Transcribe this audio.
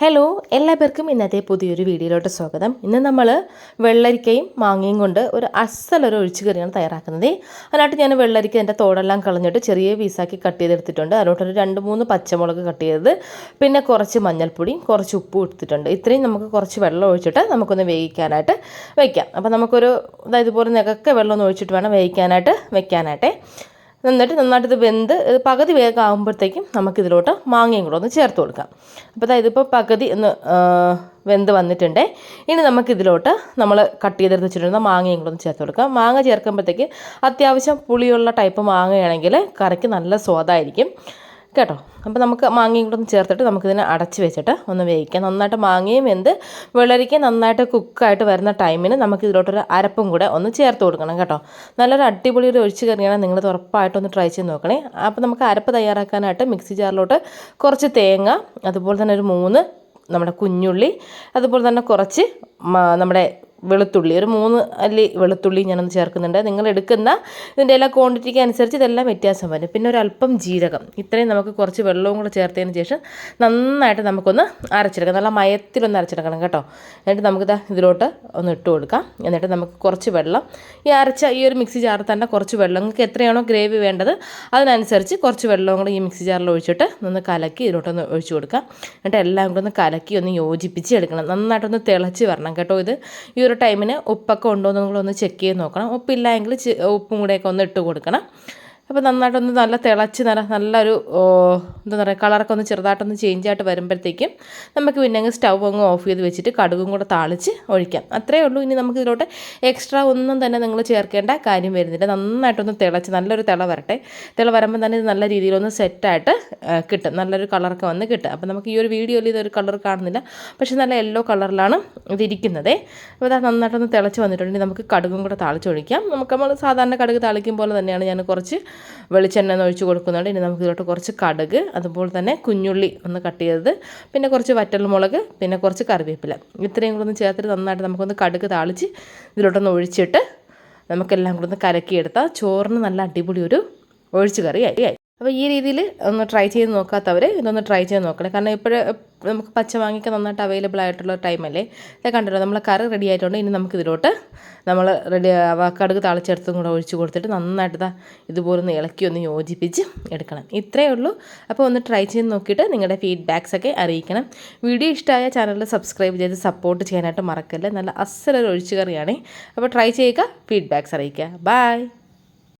Hello എല്ലാവർക്കും ഇന്നത്തെ പുതിയൊരു വീഡിയോയിലോട്ട് സ്വാഗതം. ഇന്ന് നമ്മൾ വെള്ളരിക്കയും മാങ്ങയും കൊണ്ട് ഒരു അസലൊരു ഒഴിച്ചു കറിയാണ് തയ്യാറാക്കുന്നത്. അതിനായിട്ട് ഞാൻ വെള്ളരിക്ക എന്റെ തോടെല്ലാം കളഞ്ഞിട്ട് ചെറിയ പീസാക്കി കട്ട് ചെയ്തെടുത്തിട്ടുണ്ട്. അതിലോട്ടൊരു രണ്ട് മൂന്ന് പച്ചമുളക് കട്ട് ചെയ്തത്. പിന്നെ കുറച്ച് മഞ്ഞൾപ്പൊടിയും കുറച്ച് ഉപ്പും എടുത്തിട്ടുണ്ട് ഇത്രയും നമുക്ക് കുറച്ച് വെള്ളം ഒഴിച്ചിട്ട് നമുക്കൊന്ന് വേവിക്കാനായിട്ട് വയ്ക്കാം അപ്പോൾ നമുക്കൊരു അതായത് ഇതുപോലെ നികക്കെ വെള്ളം ഒന്ന് ഒഴിച്ചിട്ട് വേണം വേവിക്കാനായിട്ട് വെക്കാനായിട്ടേ. എന്നിട്ട് നന്നായിട്ട് ഇത് വെന്ത് പകുതി വേഗം ആകുമ്പോഴത്തേക്കും നമുക്കിതിലോട്ട് മാങ്ങയും കൂടെ ഒന്ന് ചേർത്ത് കൊടുക്കാം. അപ്പോൾ അതായത് ഇപ്പോൾ പകുതി ഒന്ന് വെന്ത് വന്നിട്ടുണ്ട്. ഇനി നമുക്കിതിലോട്ട് നമ്മൾ കട്ട് ചെയ്തെടുത്ത് വെച്ചിട്ടുള്ള മാങ്ങയും കൂടെ ഒന്ന് ചേർത്ത് കൊടുക്കാം. മാങ്ങ ചേർക്കുമ്പോഴത്തേക്ക് അത്യാവശ്യം പുളിയുള്ള ടൈപ്പ് മാങ്ങയാണെങ്കിൽ കറിക്ക് നല്ല സ്വാദായിരിക്കും. കേട്ടോ. അപ്പോൾ നമുക്ക് മാങ്ങയും കൂടെ ഒന്ന് ചേർത്തിട്ട് നമുക്കിതിനെ അടച്ച് വെച്ചിട്ട് ഒന്ന് വേവിക്കാം. നന്നായിട്ട് മാങ്ങയും വെന്ത് വെള്ളരിക്ക നന്നായിട്ട് കുക്കായിട്ട് വരുന്ന ടൈമിന് നമുക്ക് ഇതിലോട്ടൊരു അരപ്പും കൂടെ ഒന്ന് ചേർത്ത് കൊടുക്കണം കേട്ടോ. നല്ലൊരു അടിപൊളി ഒരു ഒഴിച്ച് കറിയാണ് നിങ്ങൾ ഉറപ്പായിട്ടൊന്ന് ട്രൈ ചെയ്ത് നോക്കണേ. അപ്പോൾ നമുക്ക് അരപ്പ് തയ്യാറാക്കാനായിട്ട് മിക്സി ജാറിലോട്ട് കുറച്ച് തേങ്ങ അതുപോലെ തന്നെ ഒരു മൂന്ന് നമ്മുടെ കുഞ്ഞുള്ളി അതുപോലെ തന്നെ കുറച്ച് നമ്മുടെ വെളുത്തുള്ളി. ഒരു മൂന്ന് അല്ലി വെളുത്തുള്ളി ഞാനൊന്ന് ചേർക്കുന്നുണ്ട്. നിങ്ങൾ എടുക്കുന്ന ഇതിന്റെ എല്ലാ ക്വാണ്ടിറ്റിക്ക് അനുസരിച്ച് ഇതെല്ലാം വ്യത്യാസം വരും. പിന്നെ ഒരു അല്പം ജീരകം. ഇത്രയും നമുക്ക് കുറച്ച് വെള്ളവും കൂടെ ചേർത്തതിന് ശേഷം നന്നായിട്ട് നമുക്കൊന്ന് അരച്ചെടുക്കാം. നല്ല മയത്തിലൊന്ന് അരച്ചെടുക്കണം കേട്ടോ. എന്നിട്ട് നമുക്ക് ഇതിലോട്ട് ഒന്ന് ഇട്ട് കൊടുക്കാം. എന്നിട്ട് നമുക്ക് കുറച്ച് വെള്ളം. ഈ അരച്ച ഈ ഒരു മിക്സി ജാറിൽ തന്നെ കുറച്ച് വെള്ളം. നിങ്ങൾക്ക് എത്രയാണോ ഗ്രേവി വേണ്ടത് അതിനനുസരിച്ച് കുറച്ച് വെള്ളവും കൂടെ ഈ മിക്സി ജാറിൽ ഒഴിച്ചിട്ട് ഒന്ന് കലക്കി ഇതിലോട്ടൊന്ന് ഒഴിച്ചു കൊടുക്കാം. എന്നിട്ട് എല്ലാം കൂടെ ഒന്ന് കലക്കി ഒന്ന് യോജിപ്പിച്ച് എടുക്കണം. നന്നായിട്ടൊന്ന് തിളച്ച് വരണം കേട്ടോ ഇത്. ഈ ഒരു ടൈമിന് ഉപ്പൊക്കെ ഉണ്ടോ എന്ന് നിങ്ങളൊന്ന് ചെക്ക് ചെയ്ത് നോക്കണം. ഉപ്പില്ല എങ്കിൽ ഉപ്പും കൂടെയൊക്കെ ഒന്ന് ഇട്ട് കൊടുക്കണം. അപ്പോൾ നന്നായിട്ടൊന്ന് നല്ല തിളച്ച് നല്ല നല്ലൊരു എന്താ പറയുക കളറൊക്കെ ഒന്ന് ചെറുതായിട്ടൊന്ന് ചേഞ്ച് ആയിട്ട് വരുമ്പോഴത്തേക്കും നമുക്ക് പിന്നെ അങ്ങ് സ്റ്റൗ അങ്ങ് ഓഫ് ചെയ്ത് വെച്ചിട്ട് കടുകും കൂടെ താളിച്ച് ഒഴിക്കാം. അത്രയേ ഉള്ളൂ. ഇനി നമുക്ക് ഇതിലോട്ട് എക്സ്ട്രാ ഒന്നും തന്നെ നിങ്ങൾ ചേർക്കേണ്ട കാര്യം വരുന്നില്ല. നന്നായിട്ടൊന്ന് തിളച്ച് നല്ലൊരു തിള വരട്ടെ. തിള വരുമ്പോൾ തന്നെ ഇത് നല്ല രീതിയിലൊന്ന് സെറ്റായിട്ട് കിട്ടും. നല്ലൊരു കളറൊക്കെ വന്ന് കിട്ടും. അപ്പോൾ നമുക്ക് ഈ ഒരു വീഡിയോയിൽ ഇതൊരു കളർ കാണുന്നില്ല. പക്ഷേ നല്ല യെല്ലോ കളറിലാണ് ഇതിരിക്കുന്നത്. അപ്പോൾ അത് നന്നായിട്ടൊന്ന് തിളച്ച് വന്നിട്ടുണ്ടെങ്കിൽ നമുക്ക് കടുകും കൂടെ താളിച്ചൊഴിക്കാം നമുക്ക് നമ്മൾ സാധാരണ കടുക് താളിക്കും പോലെ തന്നെയാണ് ഞാൻ കുറച്ച് വെളിച്ചെണ്ണ ഒഴിച്ച് കൊടുക്കുന്നുണ്ട് ഇനി നമുക്ക് ഇതിലോട്ട് കുറച്ച് കടുക് അതുപോലെ തന്നെ കുഞ്ഞുള്ളി ഒന്ന് കട്ട് ചെയ്തത് പിന്നെ കുറച്ച് വറ്റൽമുളക് പിന്നെ കുറച്ച് കറിവേപ്പില. ഇത്രയും കൂടെ ഒന്ന് ചേർത്തിട്ട് നന്നായിട്ട് നമുക്കൊന്ന് കടുക് താളിച്ച് ഇതിലോട്ടൊന്ന് ഒഴിച്ചിട്ട് നമുക്കെല്ലാം കൂടെ ഒന്ന് കലക്കിയെടുത്താൽ ചോറിന് നല്ല അടിപൊളി ഒരു ഒഴിച്ചു കറി ആയി അപ്പോൾ ഈ രീതിയിൽ ഒന്ന് ട്രൈ ചെയ്ത് നോക്കാത്തവർ ഇതൊന്ന് ട്രൈ ചെയ്ത് നോക്കണം. കാരണം ഇപ്പോഴും നമുക്ക് പച്ച വാങ്ങിക്കാൻ നന്നായിട്ട് അവൈലബിൾ ആയിട്ടുള്ള ടൈമല്ലേ ഇത് കണ്ടല്ലോ? നമ്മൾ കറി റെഡി ആയിട്ടുണ്ട്. ഇനി നമുക്ക് ഇതിലോട്ട് നമ്മൾ റെഡി കടുക് താളിച്ചെടുത്തും കൂടെ ഒഴിച്ച് കൊടുത്തിട്ട് നന്നായിട്ട് ഇതാ ഇതുപോലെ ഒന്ന് ഇളക്കി ഒന്ന് യോജിപ്പിച്ച് എടുക്കണം. ഇത്രയേ ഉള്ളൂ. അപ്പോൾ ഒന്ന് ട്രൈ ചെയ്ത് നോക്കിയിട്ട് നിങ്ങളുടെ ഫീഡ്ബാക്സ് ഒക്കെ അറിയിക്കണം. വീഡിയോ ഇഷ്ടമായ ചാനൽ സബ്സ്ക്രൈബ് ചെയ്ത് സപ്പോർട്ട് ചെയ്യാനായിട്ട് മറക്കല്ലേ? നല്ല അസലൊരു ഒഴിച്ചു കറിയാണ് അപ്പോൾ ട്രൈ ചെയ്യുക ഫീഡ്ബാക്സ് അറിയിക്കുക. ബൈ